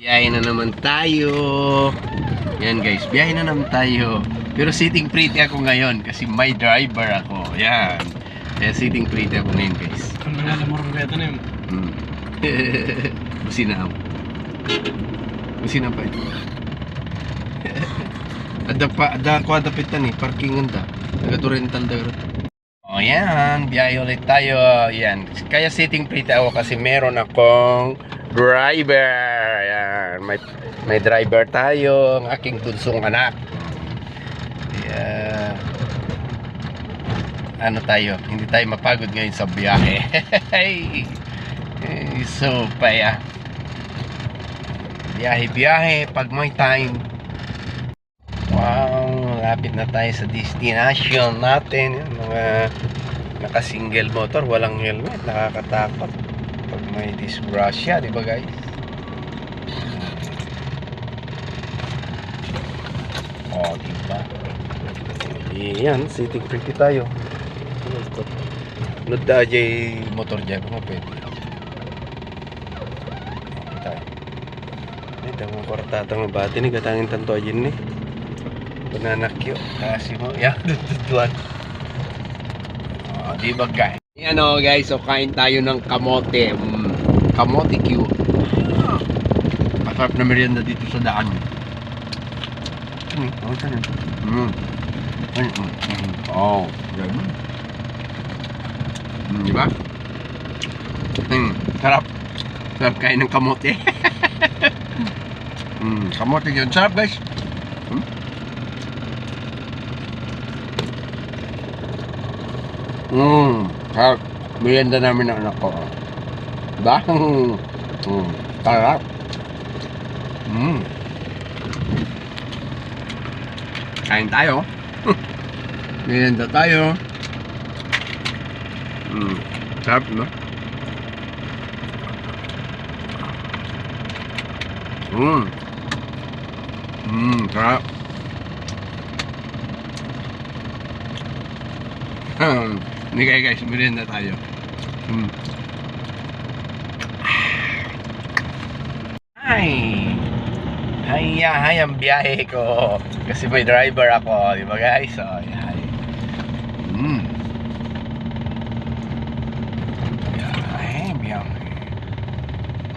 Biyahe na naman tayo. Yan guys, biyahe na naman tayo. Pero sitting pretty ako ngayon kasi may driver ako. Yan. Kaya sitting pretty ako ngayon guys. Ang nalalamor ko ito na yun. Hmm. Busina ako. Busina pa ito. ada pa, ada ko ada pitan eh, parkingan da. Taga rental da. Oh yan, biyahe ulit tayo. Yan. Kaya sitting pretty ako kasi meron akong driver. Yan. May, may driver tayo. Ang aking tunsong anak. Yeah. Ano tayo? Hindi tayo mapagod ngayon sa biyahe. So, paya. Biyahe-biyahe pag may time. Wow, lapit na tayo sa destination natin. Mga naka-single motor, walang helmet, nakakatakot. Pag may disgrasya, di ba guys? Oh, di ba? Yan, sitting pretty tayo. Nada jay motor dyan, mga pwede. Tayo. Ito mga kwartata mga bati ni katangin tanto aja ni. Pananakyo. Kasi mo, yan, tutuan. Oh, di ba guys? Yan o guys, so kain tayo ng kamote. Mm, kamote Q. Masarap na merienda dito sa daan. Hmm, oh, yun? Mm. Mm, mm, mm. Oh, ganun. Mm, di ba? Mm, sarap. Sarap kain ng kamote. mm, kamote yun. Sarap guys. Mm. Mm, sarap. Merienda namin ng anak ko. Diba? Mm, sarap. Mm. Kain tayo. Merienda tayo. Mm, sarap, no? Mm. Mm, sarap. Hmm, Hindi kayo guys, merienda tayo. Mm. Ay! Haya, hay ang biyahe ko. Kasi may driver ako, di ba guys? So, yan. Mm. Biyahe, biyahe.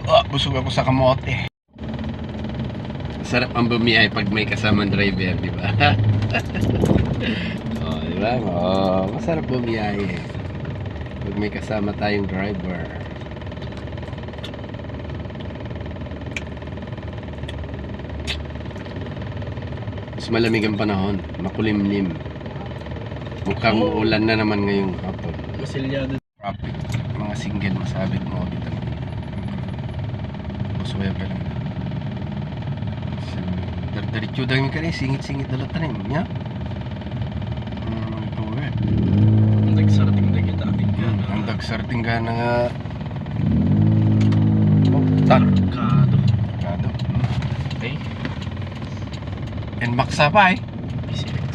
Oh, busog ako sa kamote. Sarap ang bumiyahe pag may kasamang driver, di ba? oh, ba? Oh, masarap bumiyahe. Pag may kasama tayong driver. Mas malamig ang panahon, makulimlim. Mukhang Oo. ulan na naman ngayong hapon. Masilyado. Traffic. Mga single masabit mo dito. Busuya pa lang. Dardarityo dahil ka rin, singit-singit na tanim niya. Hmm, ito eh. Ang nagsarating na kita. Hmm, ang dagsarting ka na nga. Oh, tan. Kado. Kado. Okay. And maksa pa eh. PCX.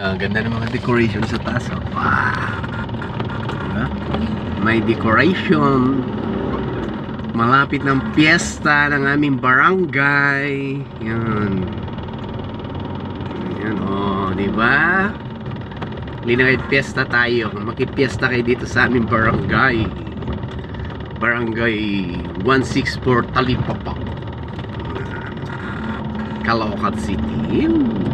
Ah, ganda ng mga decoration sa taas. Oh. Wow. Diba? May decoration. Malapit ng piyesta ng aming barangay. Yan. Yan, oh, di ba? Linawit piyesta tayo. Makipiesta kayo dito sa aming barangay. Barangay 164 Talipapa. Caloocan City. Ew.